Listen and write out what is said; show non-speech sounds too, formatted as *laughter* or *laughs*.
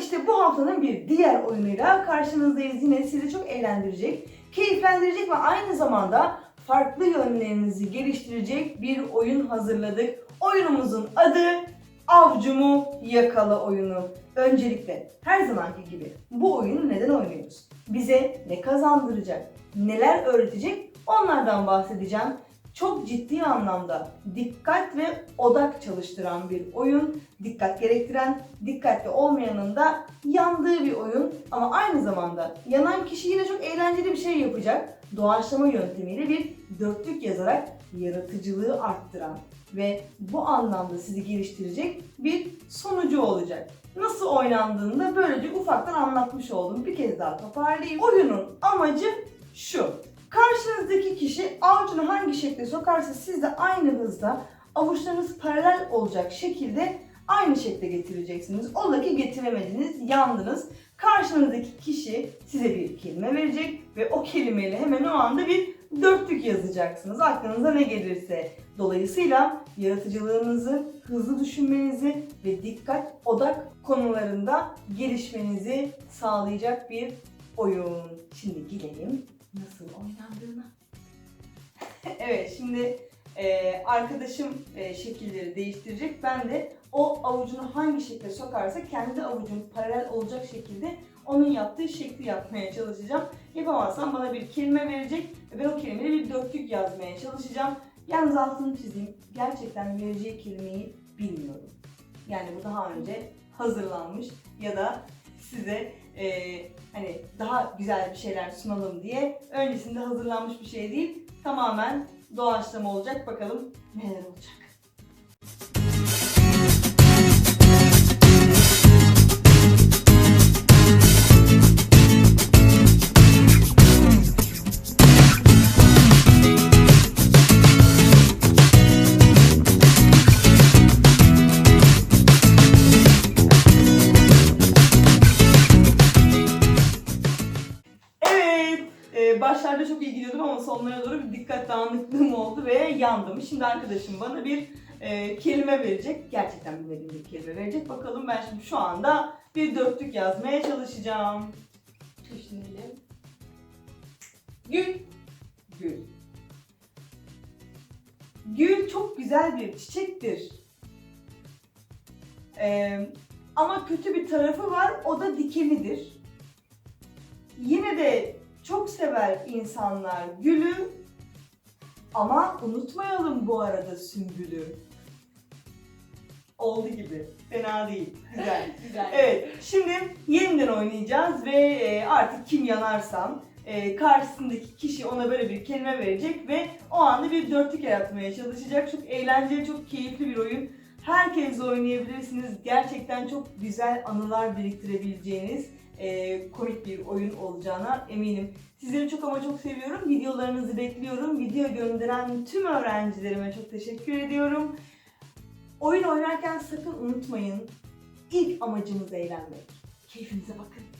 İşte bu haftanın bir diğer oyunuyla karşınızdayız. Yine sizi çok eğlendirecek, keyiflendirecek ve aynı zamanda farklı yönlerinizi geliştirecek bir oyun hazırladık. Oyunumuzun adı Avcumu Yakala oyunu. Öncelikle her zamanki gibi bu oyunu neden oynuyoruz? Bize ne kazandıracak? Neler öğretecek? Onlardan bahsedeceğim. Çok ciddi anlamda dikkat ve odak çalıştıran bir oyun. Dikkat gerektiren, dikkatli olmayanın da yandığı bir oyun. Ama aynı zamanda yanan kişi yine çok eğlenceli bir şey yapacak. Doğaçlama yöntemiyle bir dörtlük yazarak yaratıcılığı arttıran ve bu anlamda sizi geliştirecek bir sonucu olacak. Nasıl oynandığını da böylece ufaktan anlatmış oldum. Bir kez daha toparlayayım. Oyunun amacı şu. Karşınızdaki kişi avucunu hangi şekilde sokarsa siz de aynı hızda avuçlarınız paralel olacak şekilde aynı şekilde getireceksiniz. Ola ki getiremediniz, yandınız. Karşınızdaki kişi size bir kelime verecek ve o kelimeyle hemen o anda bir dörtlük yazacaksınız. Aklınıza ne gelirse. Dolayısıyla yaratıcılığınızı, hızlı düşünmenizi ve dikkat, odak konularında gelişmenizi sağlayacak bir oyun. Şimdi gidelim nasıl oynandığına. *laughs* evet şimdi e, arkadaşım e, şekilleri değiştirecek. Ben de o avucunu hangi şekilde sokarsa kendi avucun paralel olacak şekilde onun yaptığı şekli yapmaya çalışacağım. Yapamazsam bana bir kelime verecek ve ben o kelimeyle bir dörtlük yazmaya çalışacağım. Yalnız altını çizeyim. Gerçekten vereceği kelimeyi bilmiyorum. Yani bu daha önce hazırlanmış ya da size e, hani daha güzel bir şeyler sunalım diye öncesinde hazırlanmış bir şey değil. Tamamen doğaçlama olacak. Bakalım neler olacak. Başlarda çok iyi ama sonlara doğru bir dikkat dağınıklığım oldu ve yandım. Şimdi arkadaşım bana bir e, kelime verecek. Gerçekten bilmediğim bir kelime verecek. Bakalım ben şimdi şu anda bir dörtlük yazmaya çalışacağım. Düşünelim. Gül. Gül. Gül çok güzel bir çiçektir. E, ama kötü bir tarafı var, o da dikenidir. Yine de çok sever insanlar gülü ama unutmayalım bu arada sümbülü. Oldu gibi. Fena değil. Güzel. *laughs* Güzel. Evet, şimdi yeniden oynayacağız ve e, artık kim yanarsam e, karşısındaki kişi ona böyle bir kelime verecek ve o anda bir dörtlük yaratmaya çalışacak. Çok eğlenceli, çok keyifli bir oyun. Herkes oynayabilirsiniz. Gerçekten çok güzel anılar biriktirebileceğiniz e, komik bir oyun olacağına eminim. Sizleri çok ama çok seviyorum. Videolarınızı bekliyorum. Video gönderen tüm öğrencilerime çok teşekkür ediyorum. Oyun oynarken sakın unutmayın. İlk amacımız eğlenmek. Keyfinize bakın.